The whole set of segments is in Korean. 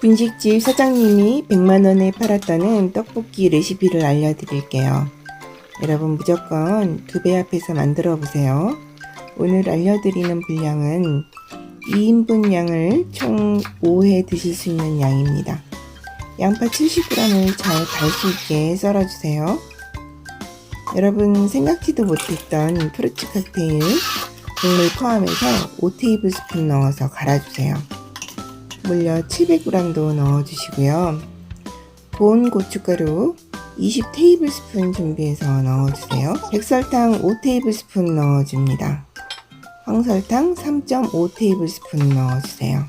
분식집 사장님이 100만원에 팔았다는 떡볶이 레시피를 알려드릴게요. 여러분 무조건 두 배 앞에서 만들어 보세요. 오늘 알려드리는 분량은 2인분 양을 총 5회 드실 수 있는 양입니다. 양파 70g을 잘달수 있게 썰어주세요. 여러분 생각지도 못했던 프루츠 칵테일 국물 포함해서 5테이블스푼 넣어서 갈아주세요. 물엿 700g도 넣어주시고요. 본 고춧가루 20테이블스푼 준비해서 넣어주세요. 백설탕 5테이블스푼 넣어줍니다. 황설탕 3.5테이블스푼 넣어주세요.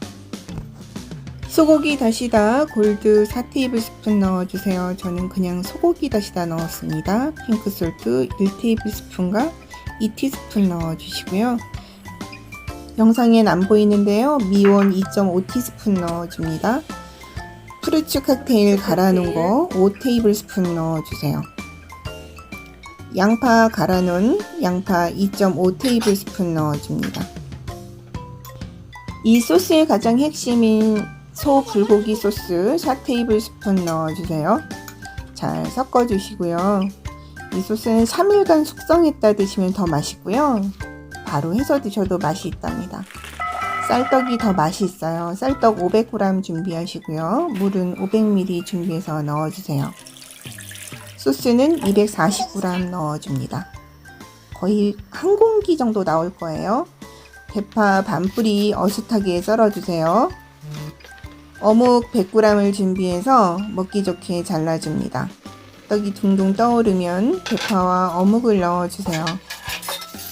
소고기 다시다 골드 4테이블스푼 넣어주세요. 저는 그냥 소고기 다시다 넣었습니다. 핑크솔트 1테이블스푼과 2티스푼 넣어주시고요. 영상엔 안 보이는데요. 미원 2.5티스푼 넣어줍니다. 프루츠 칵테일 갈아놓은 거 5테이블스푼 넣어주세요. 양파 갈아놓은 양파 2.5테이블스푼 넣어줍니다. 이 소스의 가장 핵심인 소 불고기 소스 4테이블스푼 넣어주세요. 잘 섞어주시고요. 이 소스는 3일간 숙성했다 드시면 더 맛있고요. 바로 해서 드셔도 맛이 있답니다. 쌀떡이 더 맛이 있어요. 쌀떡 500g 준비하시고요. 물은 500ml 준비해서 넣어주세요. 소스는 240g 넣어줍니다. 거의 한 공기 정도 나올 거예요. 대파 반뿌리 어슷하게 썰어주세요. 어묵 100g을 준비해서 먹기 좋게 잘라줍니다. 떡이 둥둥 떠오르면 대파와 어묵을 넣어주세요.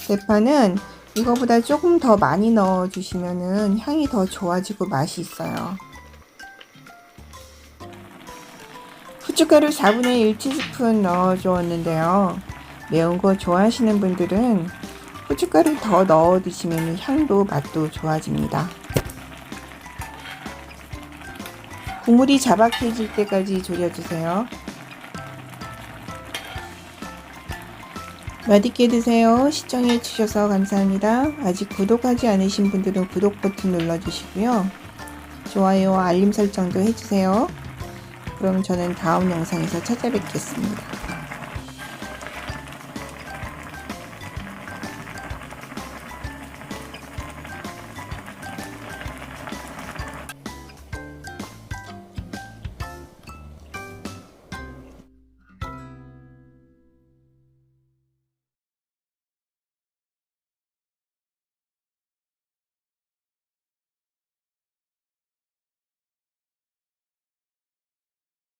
대파는 이거보다 조금 더 많이 넣어주시면 향이 더 좋아지고 맛이 있어요. 후춧가루 4분의 1 티스푼 넣어주었는데요. 매운 거 좋아하시는 분들은 후춧가루 더 넣어 드시면 향도 맛도 좋아집니다. 국물이 자박해질 때까지 졸여주세요. 맛있게 드세요. 시청해 주셔서 감사합니다. 아직 구독하지 않으신 분들은 구독 버튼 눌러주시고요. 좋아요와 알림 설정도 해주세요. 그럼 저는 다음 영상에서 찾아뵙겠습니다.